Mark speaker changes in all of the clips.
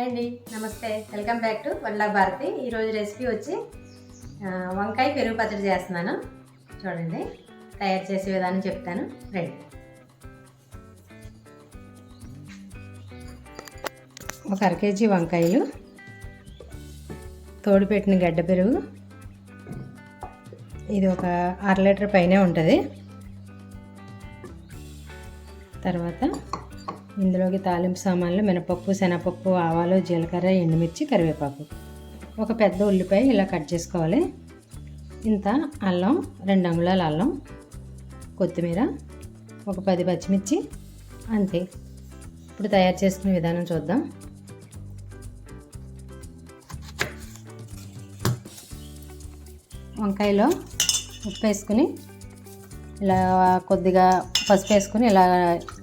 Speaker 1: Hi అండి. నమస్తే. Welcome back to Vanla Bharati. ఈరోజు రెసిపీ వచ్చి వంకాయ పెరుగు పచ్చడి చేస్తున్నాను. చూడండి. తయారు చేసే విధానం చెప్తాను. రండి. ఒక అర కేజీ వంకాయలు తోడుపెట్టిన గడ్డ పెరుగు. ఇది ఒక అర లీటర్ పైనే ఉంటుంది. తర్వాత ఇందులోకి తాలింపు సామాన్లు మినపప్పు శనగపప్పు ఆవాలు జీలకర్ర ఎండుమిర్చి కరివేపాకు. ఒక పెద్ద ఉల్లిపాయ ఇలా కట్ చేసుకోవాలి. ఇంత అల్లం రెండు అంగుళాల అల్లం కొత్తిమీర ఒక పది పచ్చిమిర్చి అంతే. ఇప్పుడు తయారు చేసుకునే విధానం చూద్దాం. వంకాయలో ఉప్పు వేసుకుని ఇలా కొద్దిగా పసుపు వేసుకుని ఇలా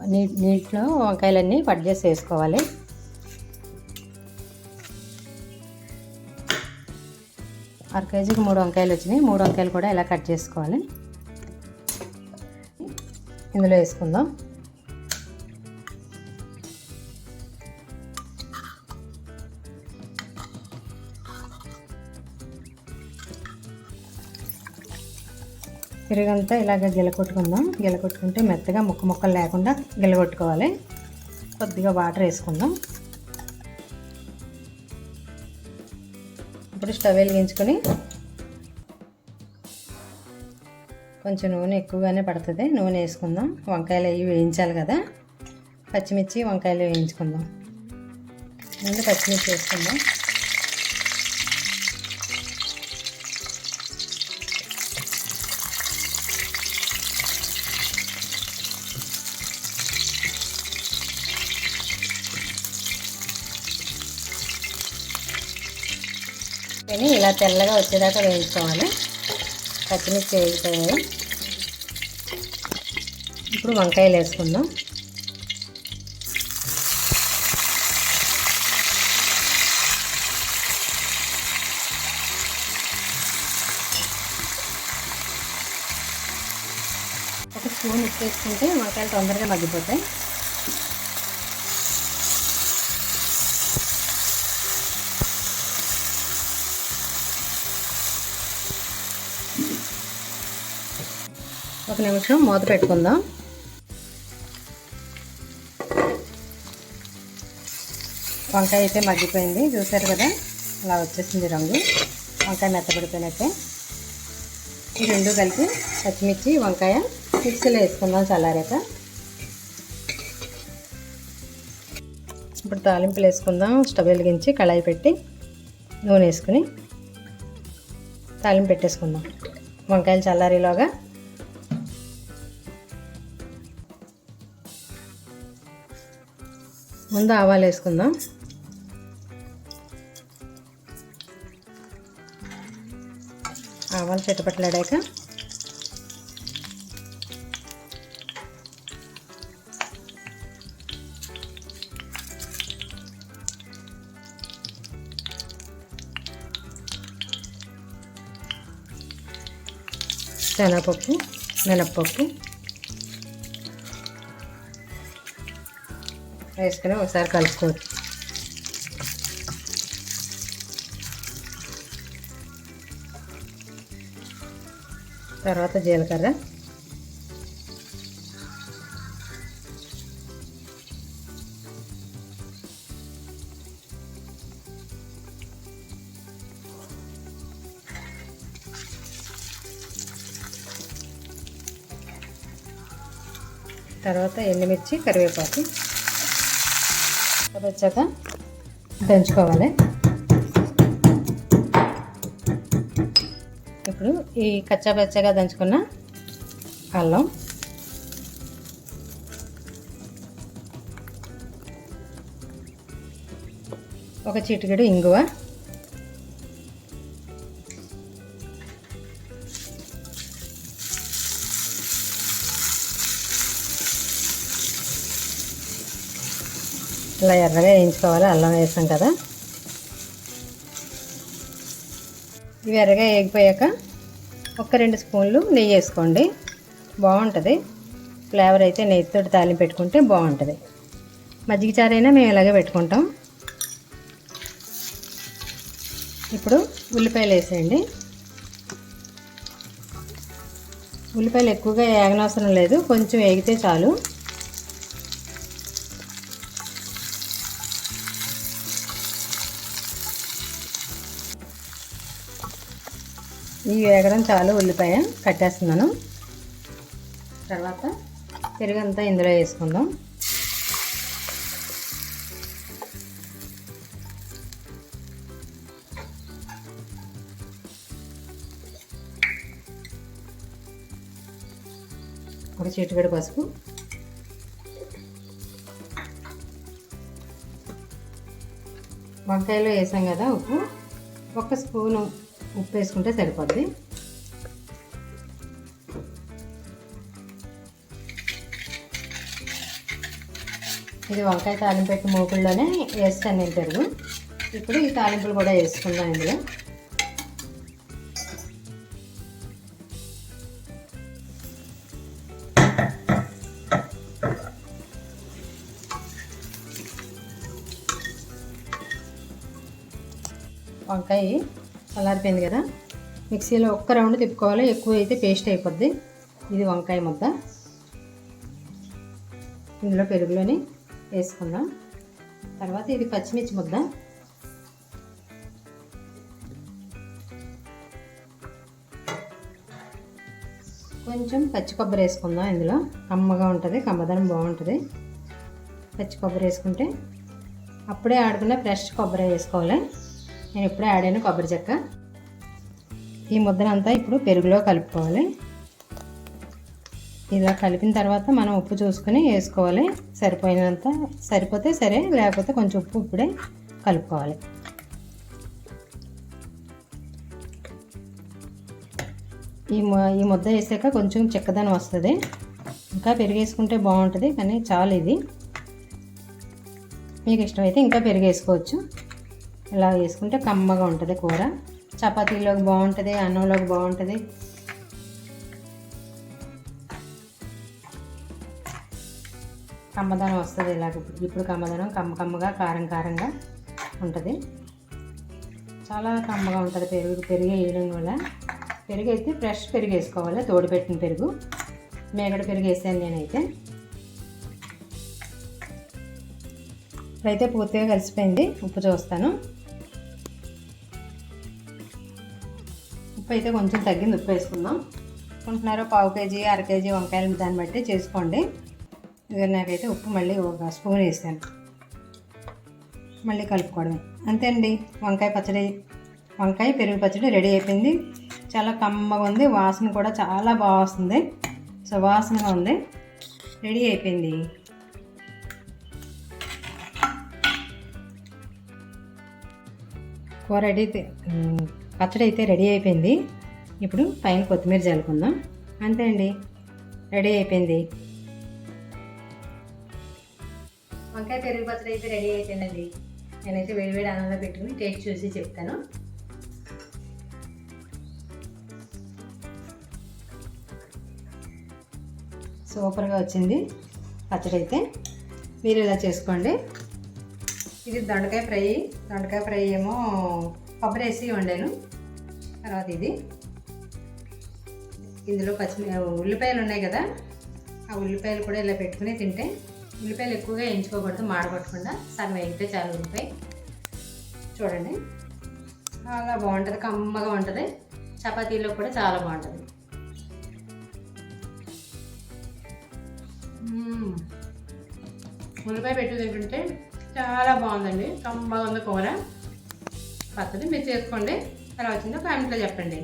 Speaker 1: నీ నీటిలో వంకాయలన్నీ కట్ చేసి వేసుకోవాలి. అర కేజీకి మూడు వంకాయలు వచ్చినాయి. మూడు వంకాయలు కూడా ఇలా కట్ చేసుకోవాలి. ఇందులో వేసుకుందాం. పెరుగంతా ఇలాగ గిలకొట్టుకుందాం గిలకొట్టుకుంటే మెత్తగా ముక్క ముక్కలు లేకుండా గిలగొట్టుకోవాలి. కొద్దిగా వాటర్ వేసుకుందాం. ఇప్పుడు స్టవ్ వెలిగించుకొని కొంచెం నూనె ఎక్కువగానే పడుతుంది. నూనె వేసుకుందాం. వంకాయలు అవి వేయించాలి కదా. పచ్చిమిర్చి వంకాయలు వేయించుకుందాం. ముందు పచ్చిమిర్చి వేసుకుందాం. కానీ ఇలా తెల్లగా వచ్చేదాకా వేయించుకోవాలి. పచ్చిమిర్చి వేగిపోయాయి. ఇప్పుడు వంకాయలు వేసుకుందాం. ఒక స్పూన్ ఉప్పు వేసుకుంటే వంకాయలు తొందరగా మగ్గిపోతాయి. ఒక నిమిషం మూత పెట్టుకుందాం. వంకాయ అయితే మగ్గిపోయింది చూసారు కదా? అలా వచ్చేసింది రంగు. వంకాయ మెత్తపడిపోయినట్టే ఈ రెండు కలిపి పచ్చిమిర్చి వంకాయ మిక్సీలో వేసుకుందాం చల్లారాక. ఇప్పుడు తాలింపులు వేసుకుందాం. స్టవ్ వెలిగించి కళాయి పెట్టి నూనె వేసుకుని తాలింపు పెట్టేసుకుందాం. వంకాయలు చల్లారేలోగా ముందు ఆవాలు వేసుకుందాం. ఆవాలు చిట్టపట్లాడాక శనగపప్పు మినప్పప్పు వేసుకుని ఒకసారి కలుపుకోవచ్చు తర్వాత జీలకర్ర. తర్వాత ఎండుమిర్చి కరివేపాకు. వచ్చాక దంచుకోవాలి. ఇప్పుడు ఈ కచ్చాపచ్చగా దంచుకున్న అల్లం. ఒక చిటికెడు ఇంగువ. ఇలా ఎర్రగా వేయించుకోవాలి అల్లం వేసాం కదా. ఇవి ఎర్రగా వేగిపోయాక ఒక రెండు స్పూన్లు నెయ్యి వేసుకోండి. బాగుంటుంది. ఫ్లేవర్ అయితే నెయ్యితో తాలింపు పెట్టుకుంటే బాగుంటుంది. మజ్జిగ చారైనా మేము ఇలాగే పెట్టుకుంటాం. ఇప్పుడు ఉల్లిపాయలు వేసేయండి. ఉల్లిపాయలు ఎక్కువగా వేగనవసరం లేదు కొంచెం వేగితే చాలు. ఈ వేగడం చాలు ఉల్లిపాయ కట్టేస్తున్నాను. తర్వాత పెరుగంతా ఇందులో వేసుకుందాం. ఒక చిటికెడు పసుపు. వంకాయలో వేసాం కదా ఉప్పు. ఒక స్పూను ఉప్పు వేసుకుంటే సరిపోద్ది. ఇది వంకాయ తాలింపు పెట్టి మూకుల్లోనే వేస్తాను నేను పెరుగు. ఇప్పుడు ఈ తాలింపులు కూడా వేసుకుందాం ఇందులో. వంకాయ చల్లారిపోయింది కదా. మిక్సీలో ఒక్క రౌండ్ తిప్పుకోవాలి. ఎక్కువ అయితే పేస్ట్ అయిపోద్ది. ఇది వంకాయ ముద్ద. ఇందులో పెరుగులోని వేసుకుందాం. తర్వాత ఇది పచ్చిమిర్చి ముద్ద. కొంచెం పచ్చి కొబ్బరి వేసుకుందాం ఇందులో. కమ్మగా ఉంటుంది కమ్మదనం బాగుంటుంది. పచ్చి కొబ్బరి వేసుకుంటే అప్పుడే ఆడుకున్న ఫ్రెష్ కొబ్బరి వేసుకోవాలి. నేను ఇప్పుడే ఆడాను కొబ్బరి చెక్క. ఈ ముద్దనంతా ఇప్పుడు పెరుగులో కలుపుకోవాలి. ఇలా కలిపిన తర్వాత మనం ఉప్పు చూసుకొని వేసుకోవాలి. సరిపోయినంత సరిపోతే సరే లేకపోతే కొంచెం ఉప్పు ఇప్పుడే కలుపుకోవాలి. ఈ ఈ ముద్ద వేసాక కొంచెం చిక్కదనం వస్తుంది. ఇంకా పెరిగేసుకుంటే బాగుంటుంది కానీ చాలు ఇది. మీకు ఇష్టమైతే ఇంకా పెరిగేసుకోవచ్చు. ఇలా వేసుకుంటే కమ్మగా ఉంటుంది కూర. చపాతీలోకి బాగుంటుంది అన్నంలోకి బాగుంటుంది. కమ్మదనం వస్తుంది ఇలాగ. ఇప్పుడు కమ్మదనం కమ్మ కమ్మగా కారం కారంగా ఉంటుంది. చాలా కమ్మగా ఉంటుంది పెరుగు పెరుగు వేయడం వల్ల పెరుగు అయితే ఫ్రెష్ పెరుగు వేసుకోవాలి తోడు పెట్టిన పెరుగు. మేగడ పెరుగు వేసాను నేనైతే. ఇప్పుడైతే పూర్తిగా కలిసిపోయింది ఉప్పు చూస్తాను. ఉప్పు అయితే కొంచెం తగ్గింది. ఉప్పు వేసుకుందాం. అనుకుంటున్నారో పావు కేజీ అర కేజీ వంకాయలు దాన్ని బట్టి చేసుకోండి. నాకైతే ఉప్పు మళ్ళీ ఒక స్పూన్ వేసాను. మళ్ళీ కలుపుకోవడమే. అంతే అండి వంకాయ పచ్చడి వంకాయ పెరుగు పచ్చడి రెడీ అయిపోయింది. చాలా కమ్మగా ఉంది. వాసన కూడా చాలా బాగా వస్తుంది. సో వాసనగా ఉంది. రెడీ అయిపోయింది. కూర రెడీ పచ్చడి అయితే రెడీ అయిపోయింది. ఇప్పుడు పైన కొత్తిమీర చల్లుకుందాం. అంతే అండి. రెడీ అయిపోయింది. వంకాయ పెరుగు పచ్చడి అయితే రెడీ అయిపోయిందండి. నేనైతే వేడివేడి అన్నంలో పెట్టుకుని టేస్ట్ చూసి చెప్తాను. సూపర్గా వచ్చింది పచ్చడి అయితే. మీరు ఇలా చేసుకోండి. ఇది దొండకాయ ఫ్రై. దొండకాయ ఫ్రై ఏమో కొబ్బరి వేసి వండాను. తర్వాత ఇది. ఇందులో పచ్చి ఉల్లిపాయలు ఉన్నాయి కదా ఆ ఉల్లిపాయలు కూడా ఇలా పెట్టుకుని తింటే ఉల్లిపాయలు ఎక్కువగా ఎంచుకోకూడదు మాడగొట్టకుండా. సగం వేగితే చాలు ఉల్లిపాయ. చూడండి. చాలా బాగుంటుంది కమ్మగా ఉంటుంది. చపాతీలో కూడా చాలా బాగుంటుంది. ఉల్లిపాయ పెట్టి తింటుంటే చాలా బాగుందండి. కమ్మగా ఉంది కూర. పచ్చడి మీరు చేసుకోండి. ఎలా వచ్చిందో కామెంట్లో చెప్పండి.